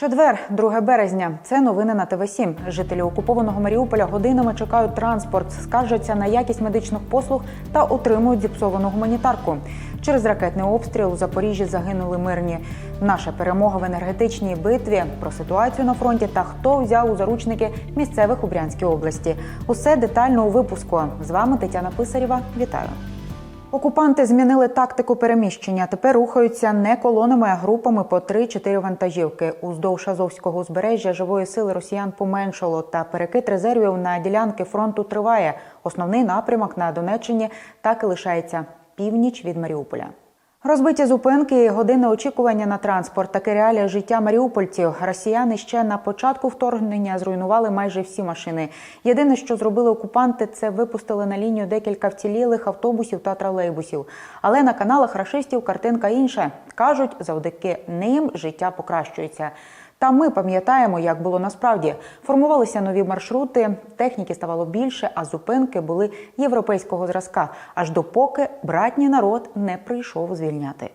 Четвер, 2 березня. Це новини на ТВ 7 Жителі окупованого Маріуполя годинами чекають транспорт, скаржаться на якість медичних послуг та отримують зіпсовану гуманітарку. Через ракетний обстріл у Запоріжжі загинули мирні. Наша перемога в енергетичній битві про ситуацію на фронті та хто взяв у заручники місцевих у Брянській області. Усе детально у випуску. З вами Тетяна Писарєва. Вітаю. Окупанти змінили тактику переміщення. Тепер рухаються не колонами, а групами по 3-4 вантажівки. Уздовж Азовського узбережжя живої сили росіян поменшало, та перекид резервів на ділянки фронту триває. Основний напрямок на Донеччині так і лишається північ від Маріуполя. Розбиті зупинки і години очікування на транспорт. Таке реалія життя маріупольців. Росіяни ще на початку вторгнення зруйнували майже всі машини. Єдине, що зробили окупанти, це випустили на лінію декілька вцілілих автобусів та тролейбусів. Але на каналах рашистів картинка інша. кажуть, завдяки ним життя покращується. Та ми пам'ятаємо, як було насправді. Формувалися нові маршрути, техніки ставало більше, а зупинки були європейського зразка, аж допоки братній народ не прийшов звільняти.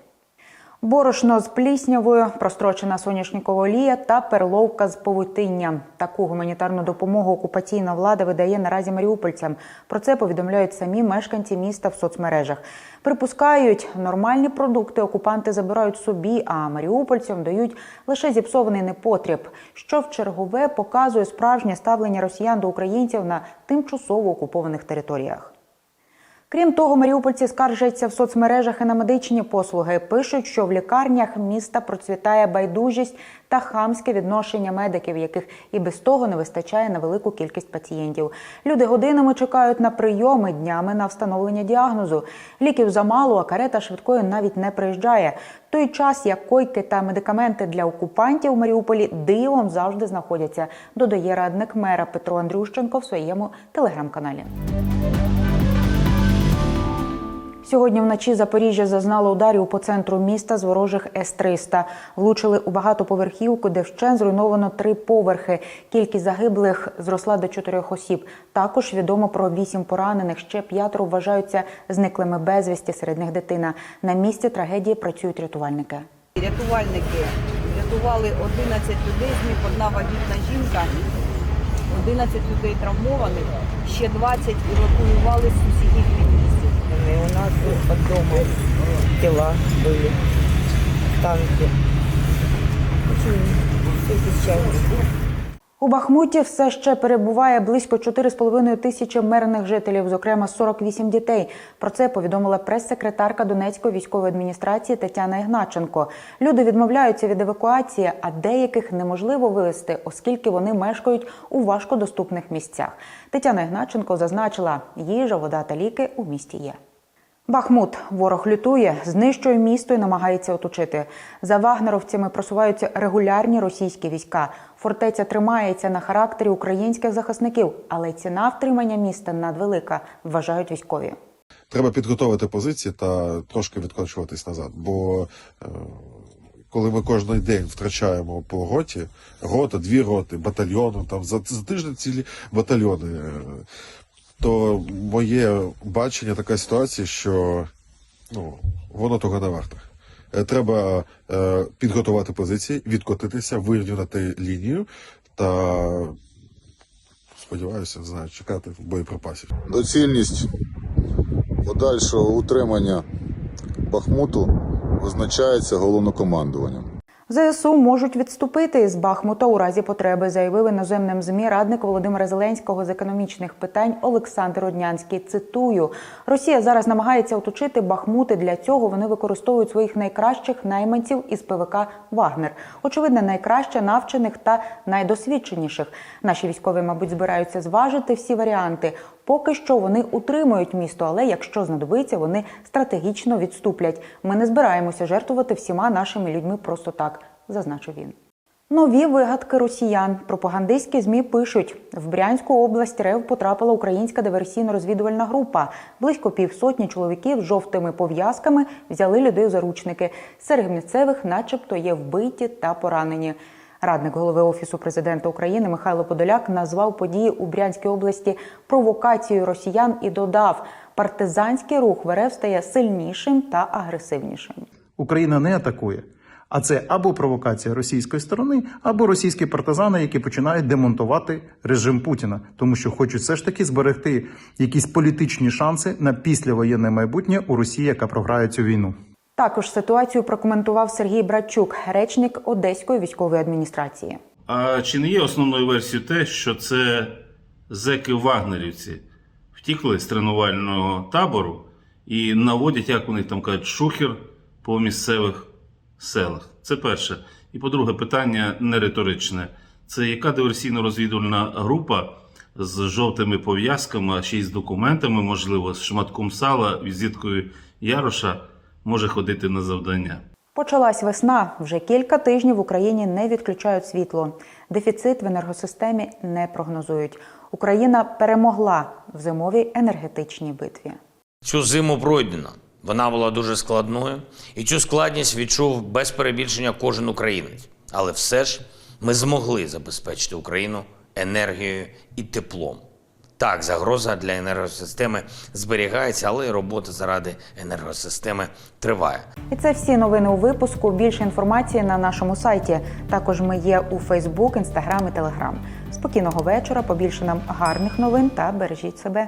Борошно з пліснявою, прострочена соняшникова олія та перловка з павутинням. Таку гуманітарну допомогу окупаційна влада видає наразі маріупольцям. Про це повідомляють самі мешканці міста в соцмережах. Припускають, нормальні продукти окупанти забирають собі, а маріупольцям дають лише зіпсований непотріб, що в чергове показує справжнє ставлення росіян до українців на тимчасово окупованих територіях. Крім того, маріупольці скаржаться в соцмережах і на медичні послуги. Пишуть, що в лікарнях міста процвітає байдужість та хамське відношення медиків, яких і без того не вистачає на велику кількість пацієнтів. Люди годинами чекають на прийоми днями на встановлення діагнозу. Ліків замало, а карета швидкої навіть не приїжджає. Той час як койки та медикаменти для окупантів у Маріуполі дивом завжди знаходяться. Додає радник мера Петро Андрющенко в своєму телеграм-каналі. Сьогодні вночі Запоріжжя зазнало ударів по центру міста з ворожих С-300. Влучили у багатоповерхівку, де вщен зруйновано три поверхи. Кількість загиблих зросла до чотирьох осіб. Також відомо про вісім поранених. Ще п'ятеро вважаються зниклими безвісті. Серед них дитина. На місці трагедії працюють рятувальники. Рятувальники рятували 11 людей, з них одна вагітна жінка, 11 людей травмованих, ще 20 евакуювали з сусідніх під'їздів. И у нас под домом тела были, танки. Очень все печально. У Бахмуті все ще перебуває близько 4,5 тисячі мирних жителів, зокрема 48 дітей. Про це повідомила прес-секретарка Донецької військової адміністрації Тетяна Ігначенко. Люди відмовляються від евакуації, а деяких неможливо вивезти, оскільки вони мешкають у важкодоступних місцях. Тетяна Ігначенко зазначила, їжа, вода та ліки у місті є. Бахмут ворог лютує, знищує місто і намагається оточити. За вагнеровцями просуваються регулярні російські війська. Фортеця тримається на характері українських захисників, але ціна втримання міста надвелика, вважають військові. Треба підготовити позиції та трошки відкочуватись назад. Бо е, коли ми кожен день втрачаємо по роті, рота, дві роти, батальйону, там за, за тиждень цілі батальйони, е, то моє бачення така ситуація, що ну, воно того не варте. Е, Треба е, підготувати позиції, відкотитися, вирівняти лінію та сподіваюся, не знаю, чекати боєприпасів. Доцільність подальшого утримання Бахмуту визначається головнокомандуванням. ЗСУ можуть відступити із Бахмута у разі потреби, заявив іноземним змі радник Володимира Зеленського з економічних питань Олександр Однянський. Цитую: Росія зараз намагається оточити Бахмут, і для цього вони використовують своїх найкращих найманців із ПВК Вагнер. Очевидно, найкраще навчених та найдосвідченіших. Наші військові, мабуть, збираються зважити всі варіанти. Поки що вони утримують місто, але якщо знадобиться, вони стратегічно відступлять. Ми не збираємося жертвувати всіма нашими людьми просто так, зазначив він. Нові вигадки росіян. Пропагандистські змі пишуть: в Брянську область РЕВ потрапила українська диверсійно-розвідувальна група. Близько півсотні чоловіків з жовтими пов'язками взяли людей у заручники. Серед місцевих, начебто, є вбиті та поранені. Радник голови офісу президента України Михайло Подоляк назвав події у Брянській області провокацією росіян і додав: партизанський рух в РФ стає сильнішим та агресивнішим. Україна не атакує, А це або провокація російської сторони, або російські партизани, які починають демонтувати режим Путіна, тому що хочуть все ж таки зберегти якісь політичні шанси на післявоєнне майбутнє у Росії, яка програє цю війну. Також ситуацію прокоментував Сергій Братчук, речник Одеської військової адміністрації. А чи не є основною версією те, що це зеки-вагнерівці втікли з тренувального табору і наводять, як вони там кажуть, шухер по місцевих селах? Це перше. І по-друге, питання не риторичне. Це яка диверсійно-розвідувальна група з жовтими пов'язками, а ще й з документами, можливо, з шматком сала, візиткою Яроша, може ходити на завдання? Почалась весна. Вже кілька тижнів в Україні не відключають світло. Дефіцит в енергосистемі не прогнозують. Україна перемогла в зимовій енергетичній битві. Цю зиму пройдено. Вона була дуже складною, і цю складність відчув без перебільшення кожен українець. Але все ж ми змогли забезпечити Україну енергією і теплом. Так, загроза для енергосистеми зберігається, але робота заради енергосистеми триває. І це всі новини у випуску. Більше інформації на нашому сайті. Також ми є у Фейсбук, Інстаграм і Телеграм. Спокійного вечора, побільше нам гарних новин та бережіть себе.